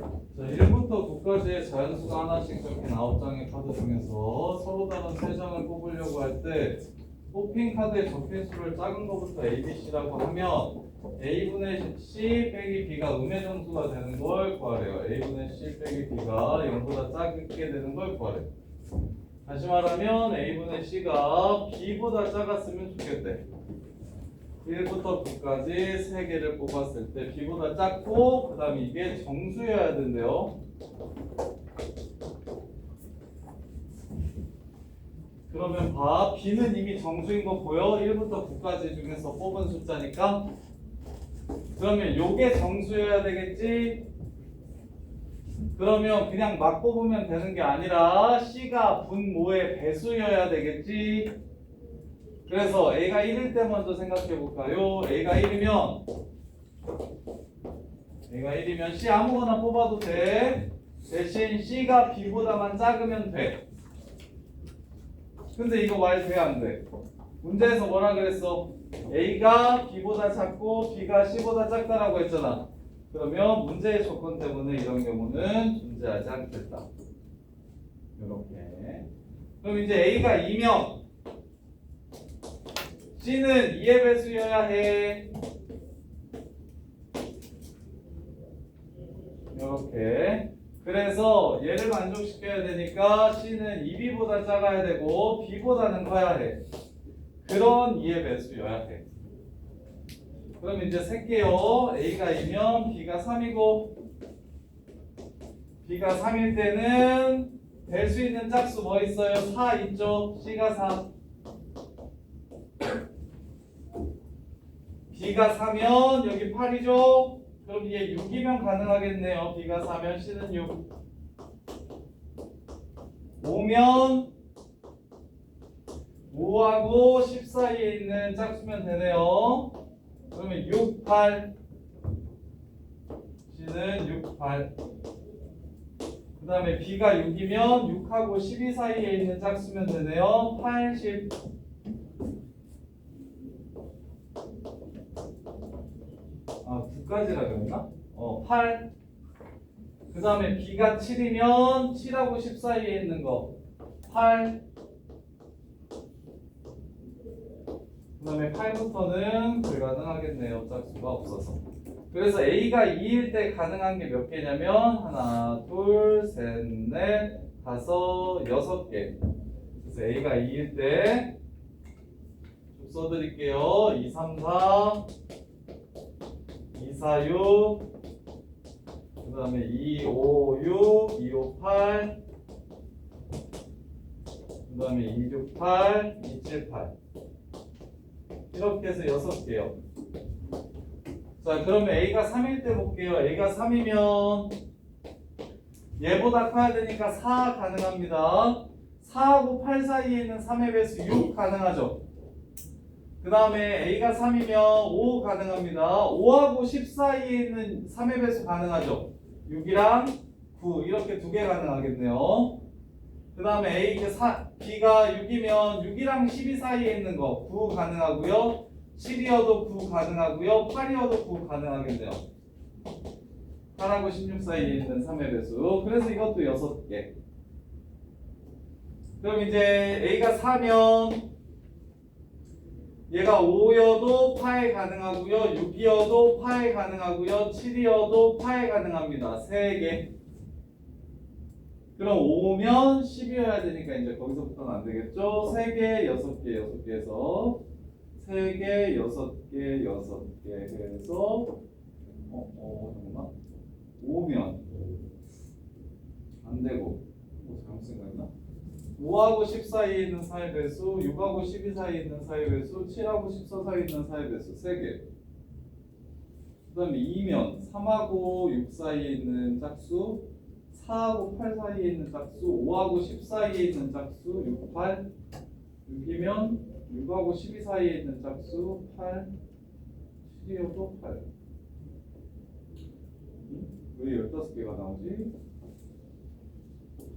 자, 1부터 9까지의 자연수가 하나씩 적힌 9장의 카드 중에서 서로 다른 3장을 뽑으려고 할 때 뽑힌 카드에 적힌 수를 작은 것부터 A, B, C라고 하면 A분의 C 빼기 B가 음의 정수가 되는 걸 구하래요. A분의 C 빼기 B가 0보다 작게 되는 걸 구하래요. 다시 말하면 A분의 C가 B보다 작았으면 좋겠대. 1부터 9까지 3개를 뽑았을 때 B보다 작고 그 다음에 이게 정수여야 된대요. 그러면 봐. B는 이미 정수인 거 보여? 1부터 9까지 중에서 뽑은 숫자니까 그러면 요게 정수여야 되겠지? 그러면 그냥 막 뽑으면 되는 게 아니라 C가 분모의 배수여야 되겠지? 그래서 A가 1일 때 먼저 생각해 볼까요? A가 1이면 A가 1이면 C 아무거나 뽑아도 돼. 대신 C가 B보다만 작으면 돼. 근데 이거 말 돼 안 돼? 문제에서 뭐라 그랬어? A가 B보다 작고 B가 C보다 작다라고 했잖아. 그러면 문제의 조건 때문에 이런 경우는 존재하지 않겠다. 이렇게. 그럼 이제 A가 2면 C는 2의 배수여야 해. 이렇게. 그래서 얘를 만족시켜야 되니까 C는 2B보다 작아야 되고 B보다는 커야 해. 그런 2의 배수여야 해. 그럼 이제 셀게요. A가 2면 B가 3이고 B가 3일 때는 될 수 있는 짝수 뭐 있어요? 4 있죠? C가 4. B가 4면 여기 8이죠? 그럼 얘 6이면 가능하겠네요. B가 4면 C는 6. 5면 5하고 10 사이에 있는 짝수면 되네요. 그러면 6, 8. C는 6, 8. 그 다음에 B가 6이면 6하고 12 사이에 있는 짝수면 되네요. 8, 10. 아, 9까지라 그랬나? 어, 8. 그 다음에 B가 7이면 7하고 10 사이에 있는 거. 8. 그 다음에 8부터는 불가능하겠네요. 짝수가 없어서. 그래서 A가 2일 때 가능한 게 몇 개냐면 하나, 둘, 셋, 넷, 다섯, 여섯 개. 그래서 A가 2일 때좀 써드릴게요. 2, 3, 4, 2, 4, 6, 그 다음에 2, 5, 6, 2, 5, 8, 그 다음에 2, 6, 8, 2, 7, 8. 이렇게 해서 여섯 개요. 자, 그러면 A가 3일 때 볼게요. A가 3이면 얘보다 커야 되니까 4 가능합니다. 4하고 8 사이에 있는 3의 배수 6 가능하죠. 그 다음에 A가 3이면 5 가능합니다. 5하고 10 사이에 있는 3의 배수 가능하죠. 6이랑 9 이렇게 두 개 가능하겠네요. 그 다음에 A 그 사, B가 6이면 6이랑 12 사이에 있는 거 9 가능하고요. 7이어도 9 가능하고요. 8이어도 9 가능하겠네요. 8하고 16 사이에 있는 3의 배수. 그래서 이것도 6개. 그럼 이제 A가 4면 얘가 5여도 파에 가능하고요. 6이어도 파에 가능하고요. 7이어도 파에 가능합니다. 3개. 그럼 5면 10이어야 되니까 이제 거기서부터는 안 되겠죠? 3개, 6개, 6개에서 3개, 6개, 6개 해서 어, 어, 잠깐만 5면 안 되고 뭐 잘못 생각했나? 5하고 10 사이에 있는 사이 배수, 6하고 12 사이에 있는 사이 배수, 7하고 14 사이에 있는 사이 배수 3개 그 다음에 2면 3하고 6 사이에 있는 짝수 4하고 8 사이에 있는 짝수, 5하고 10 사이에 있는 짝수, 6, 8. 6이면 6하고 12 사이에 있는 짝수, 8. 7이어도 8. 응? 왜 15개가 나오지?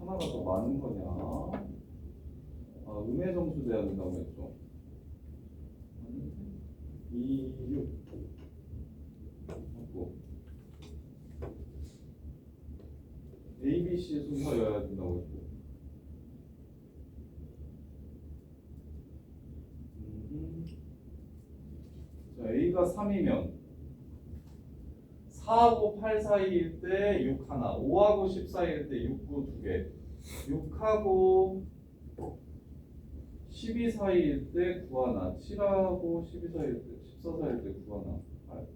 하나가 더 많은 거냐? 아, 음의 정수 돼야 된다고 했죠. 2, 6. 맞고. A, B, C의 순서여야 된다고 했고. 음. 자, A가 3이면 4하고 8 사이일 때 6 하나, 5하고 10 사이일 때 6, 9 두 개, 6하고 12 사이일 때 9 하나, 7하고 12 사이일 때 14 사이일 때9 하나, 8,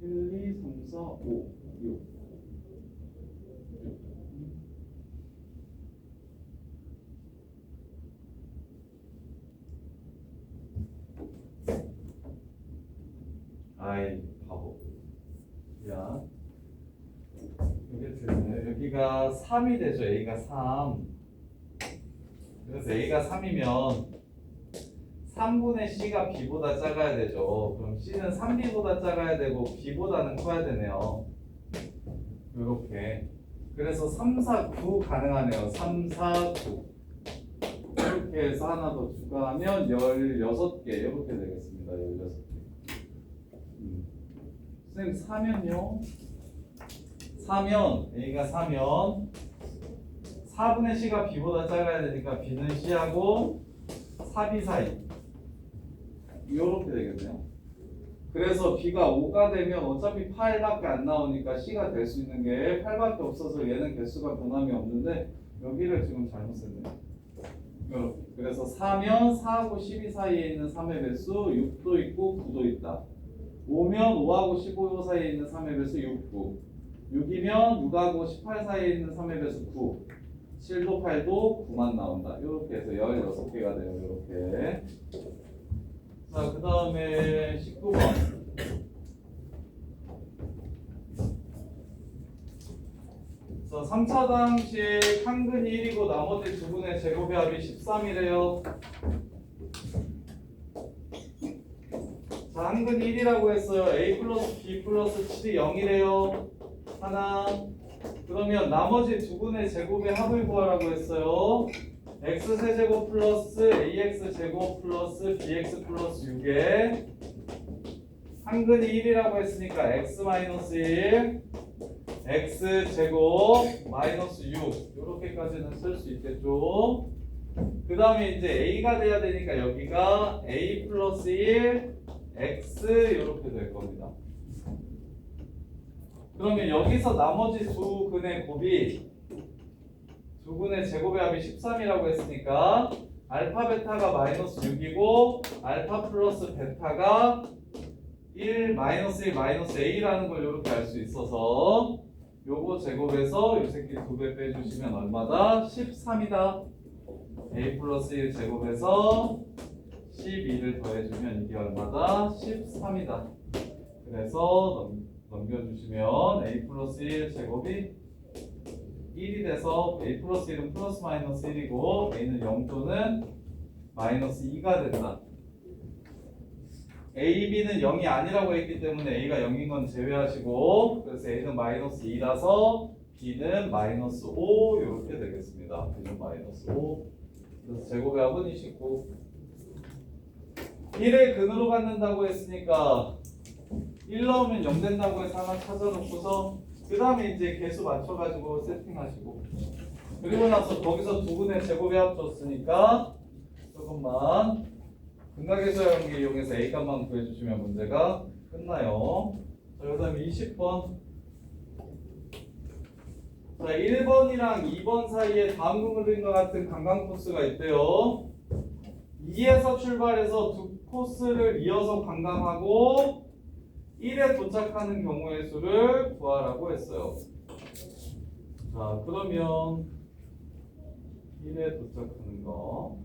1, 2, 3, 4, 5, 6. 아이 바보. 야 여기 됐네. 여기가 3이 되죠. A가 3. 그래서 A가 3이면 3분의 C가 B보다 작아야 되죠. 그럼 C는 3B보다 작아야 되고 B보다는 커야 되네요. 이렇게. 그래서 3, 4, 9 가능하네요. 3, 4, 9. 이렇게 해서 하나 더 추가하면 16개 이렇게 되겠습니다. 16개. 음. 선생님 사면요? 사면 A가 사면 4분의 C가 B보다 작아야 되니까 B는 C하고 4B 사이 이렇게 되겠네요. 그래서 B가 5가 되면 어차피 8밖에 안 나오니까 C가 될 수 있는 게 8밖에 없어서 얘는 개수가 변함이 없는데 여기를 지금 잘못 썼네요. 그래서 4면 4하고 12 사이에 있는 3의 배수 6도 있고 9도 있다. 5면 5하고 15 사이에 있는 3의 배수 6, 9 6이면 6하고 18 사이에 있는 3의 배수 9 7도 8도 9만 나온다. 이렇게 해서 16개가 돼요. 이렇게. 자 그 다음에 19번. 자 3차 당식 한근이 1이고 나머지 두 분의 제곱의 합이 13이래요. 자, 한근 1이라고 했어요. A 플러스 B 플러스 7이 0이래요. 하나. 그러면 나머지 두 분의 제곱의 합을 구하라고 했어요. x 세제곱 플러스 ax 제곱 플러스 bx 플러스 6에 한근이 1이라고 했으니까 x 마이너스 1 x 제곱 마이너스 6 이렇게까지는 쓸 수 있겠죠. 그 다음에 이제 a가 돼야 되니까 여기가 a 플러스 1 x 이렇게 될 겁니다. 그러면 여기서 나머지 두 근의 곱이 두 근의 제곱의 합이 13이라고 했으니까 알파 베타가 마이너스 6이고 알파 플러스 베타가 1 마이너스 1 마이너스 a라는 걸 이렇게 알 수 있어서 요거 제곱에서 요 새끼 두 배 빼주시면 얼마다? 13이다. a 플러스 1 제곱에서 12를 더해주면 이게 얼마다? 13이다. 그래서 넘, 넘겨주시면 a 플러스 1 제곱이 1이 돼서 a 플러스 1은 플러스 마이너스 1이고 a는 0 또는 마이너스 2가 된다. a, b는 0이 아니라고 했기 때문에 a가 0인 건 제외하시고 그래서 a는 마이너스 2라서 b는 마이너스 5 이렇게 되겠습니다. b는 마이너스 5 그래서 제곱의 합은 29 1을 근으로 갖는다고 했으니까 1 넣으면 0 된다고 해서 하나 찾아놓고서 그 다음에 이제 개수 맞춰가지고 세팅하시고 그리고 나서 거기서 두 분의 제곱의 합 줬으니까 조금만 근각계수와 연계 이용해서 A 값만 구해주시면 문제가 끝나요. 자, 그 다음에 20번 자, 1번이랑 2번 사이에 다음 그림과 같은 관광 코스가 있대요. 2에서 출발해서 두 코스를 이어서 관광하고 1에 도착하는 경우의 수를 구하라고 했어요. 자, 그러면 1에 도착하는 거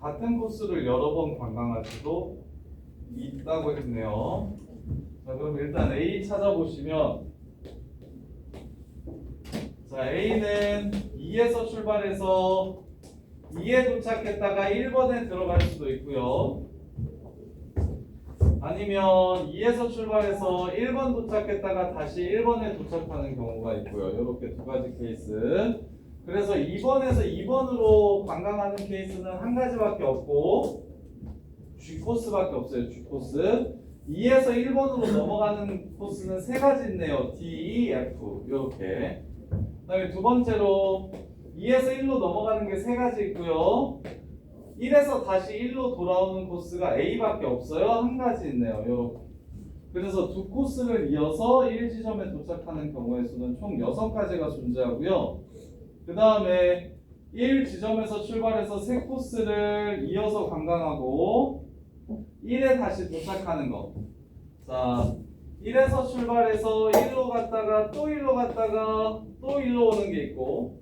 같은 코스를 여러 번 관광할 수도 있다고 했네요. 자, 그럼 일단 A 찾아보시면 자, A는 2에서 출발해서 2에 도착했다가 1번에 들어갈 수도 있고요. 아니면 2에서 출발해서 1번 도착했다가 다시 1번에 도착하는 경우가 있고요. 이렇게 두 가지 케이스. 그래서 2번에서 2번으로 관광하는 케이스는 한 가지밖에 없고 G 코스밖에 없어요. G 코스. 2에서 1번으로 넘어가는 코스는 세 가지 있네요. D, E, F 이렇게. 그다음에 두 번째로 2에서 1로 넘어가는 게 세 가지 있고요. 1에서 다시 1로 돌아오는 코스가 A밖에 없어요. 한 가지 있네요. 요렇게. 그래서 두 코스를 이어서 1지점에 도착하는 경우의 수는 총 6가지가 존재하고요. 그 다음에 1지점에서 출발해서 세 코스를 이어서 관광하고 1에 다시 도착하는 거. 자, 1에서 출발해서 1로 갔다가 또 1로 갔다가 또 1로 오는 게 있고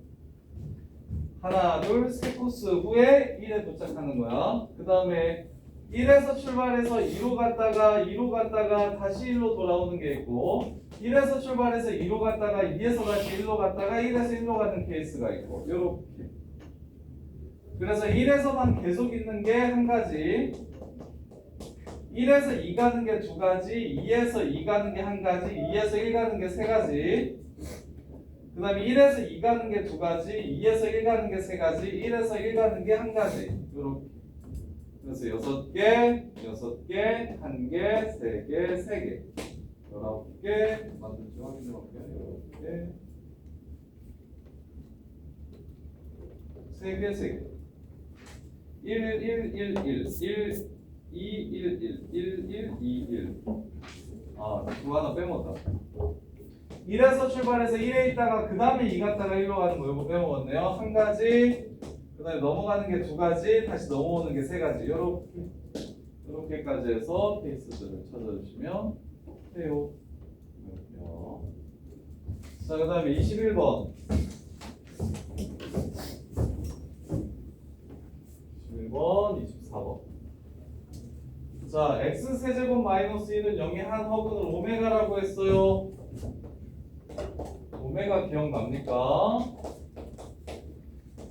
하나, 둘, 세 코스 후에 1에 도착하는 거야. 그 다음에 1에서 출발해서 2로 갔다가 2로 갔다가 다시 1로 돌아오는 게 있고 1에서 출발해서 2로 갔다가 2에서 다시 1로 갔다가 1에서 1로 가는 케이스가 있고 요렇게 그래서 1에서만 계속 있는 게 한 가지 1에서 2 가는 게 두 가지 2에서 2 가는 게 한 가지 2에서 1 가는 게 세 가지 그 다음에 1에서 2 가는 게 두 가지 2에서 1 가는 게 세 가지 1에서 1 가는 게 한 가지 요렇게 그래서 여섯 개, 여섯 개, 한 개, 세 개, 세 개, 열아홉 개 맞는지 확인해 볼게요. 열아홉 개, 세 개, 세 개. 1, 1, 1, 1, 1, 2, 1, 1, 1, 1, 2, 1. 아, 그거 하나 빼먹었다. 1에서 출발해서 1에 있다가 그 다음에 2 갔다가 1로 가는 거 이거 빼먹었네요. 한 가지, 그 다음에 넘어가는 게 두 가지, 다시 넘어오는 게 세 가지. 요렇게, 요렇게까지 해서 케이스들을 찾아주시면 돼요. 자, 그 다음에 21번. 21번, 24번. 자, x 세제곱 마이너스 1은 0의 한 허근을 오메가라고 했어요. 오메가 기억납니까?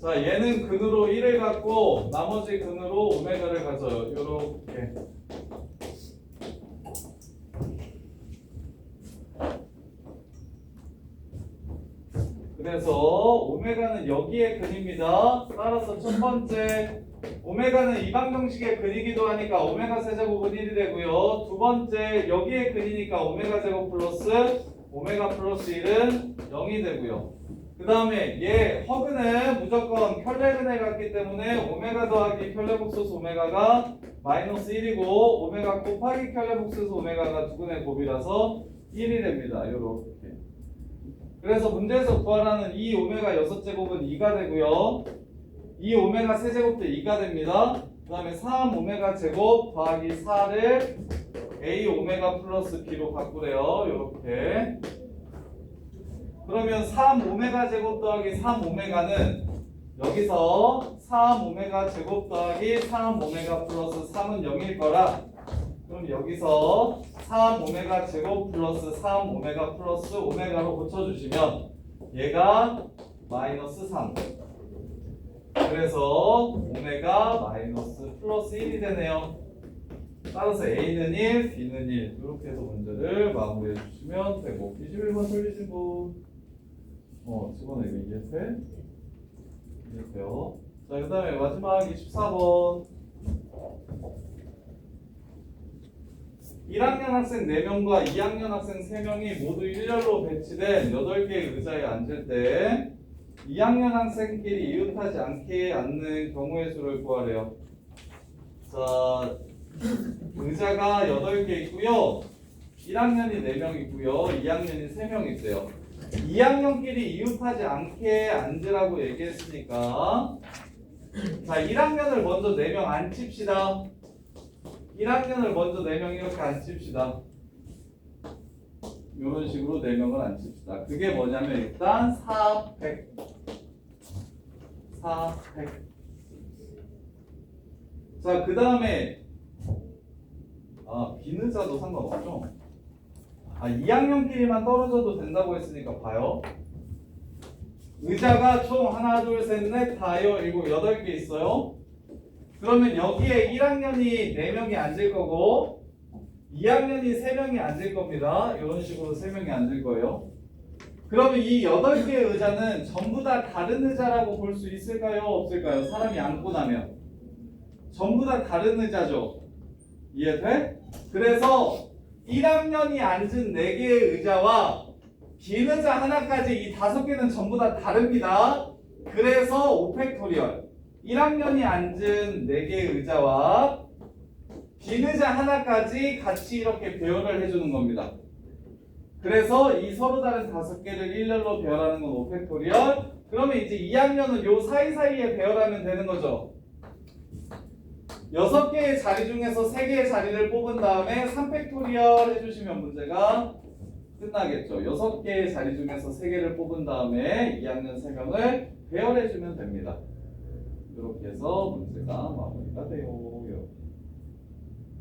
자, 얘는 근으로 1을 갖고 나머지 근으로 오메가를 가져요. 요렇게. 그래서 오메가는 여기에 근입니다. 따라서 첫 번째 오메가는 이방정식의 근이기도 하니까 오메가 세제곱은 1이 되고요. 두 번째 여기에 근이니까 오메가 제곱 플러스 오메가 플러스 1은 0이 되고요. 그 다음에 얘 허근은 무조건 켤레근에 갔기 때문에 오메가 더하기 켤레복소수 오메가가 마이너스 1이고 오메가 곱하기 켤레복소수 오메가가 두근의 곱이라서 1이 됩니다. 요렇게. 그래서 문제에서 구하라는 이 오메가 6제곱은 2가 되고요. 이 오메가 세제곱도 2가 됩니다. 그 다음에 3 오메가 제곱 더하기 4를 a 오메가 플러스 b로 바꾸래요. 요렇게. 그러면 3 오메가 제곱 더하기 3 오메가는 여기서 3 오메가 제곱 더하기 3 오메가 플러스 3은 0일 거라 그럼 여기서 3 오메가 제곱 플러스 3 오메가 플러스 오메가로 고쳐주시면 얘가 마이너스 3 그래서 오메가 마이너스 플러스 1이 되네요 따라서 A는 1, B는 1 이렇게 해서 문제를 마무리해 주시면 되고 21번 틀리신 분 어, 이거 이해돼? 이해돼요. 자, 그 다음에 마지막 24번. 1학년 학생 4명과 2학년 학생 3명이 모두 일렬로 배치된 8개의 의자에 앉을 때 2학년 학생끼리 이웃하지 않게 앉는 경우의 수를 구하래요. 자, 의자가 8개 있고요. 1학년이 4명 있고요. 2학년이 3명 있대요. 2학년끼리 이웃하지 않게 앉으라고 얘기했으니까 자 1학년을 먼저 4명 앉힙시다 1학년을 먼저 4명 이렇게 앉힙시다 이런 식으로 4명을 앉힙시다 그게 뭐냐면 일단 400 400 자, 그 다음에 아, 비는 자도 상관없죠? 아, 2학년끼리만 떨어져도 된다고 했으니까 봐요. 의자가 총 하나, 둘, 셋, 넷, 다여, 일곱, 여덟 개 있어요. 그러면 여기에 1학년이 4명이 앉을 거고 2학년이 3명이 앉을 겁니다. 이런 식으로 3명이 앉을 거예요. 그러면 이 8개의 의자는 전부 다 다른 의자라고 볼 수 있을까요? 없을까요? 사람이 앉고 나면. 전부 다 다른 의자죠. 이해돼? 그래서 1학년이 앉은 4개의 의자와 긴 의자 하나까지 이 다섯 개는 전부 다 다릅니다. 그래서 5팩토리얼. 1학년이 앉은 4개의 의자와 빈 의자 하나까지 같이 이렇게 배열을 해주는 겁니다. 그래서 이 서로 다른 다섯 개를 일렬로 배열하는 건 5팩토리얼. 그러면 이제 2학년은 요 사이사이에 배열하면 되는 거죠. 여섯 개의 자리 중에서 세 개의 자리를 뽑은 다음에 3팩토리얼 해주시면 문제가 끝나겠죠. 여섯 개의 자리 중에서 세 개를 뽑은 다음에 2학년 3명을 배열해주면 됩니다. 이렇게 해서 문제가 마무리가 돼요.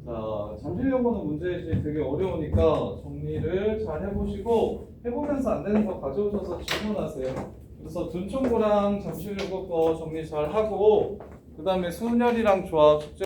자, 잠실여고는 문제집 되게 어려우니까 정리를 잘 해보시고 해보면서 안 되는 거 가져오셔서 질문하세요. 그래서 둔총고랑 잠실여고 거 정리 잘 하고 그 다음에 수열이랑 조합 숙제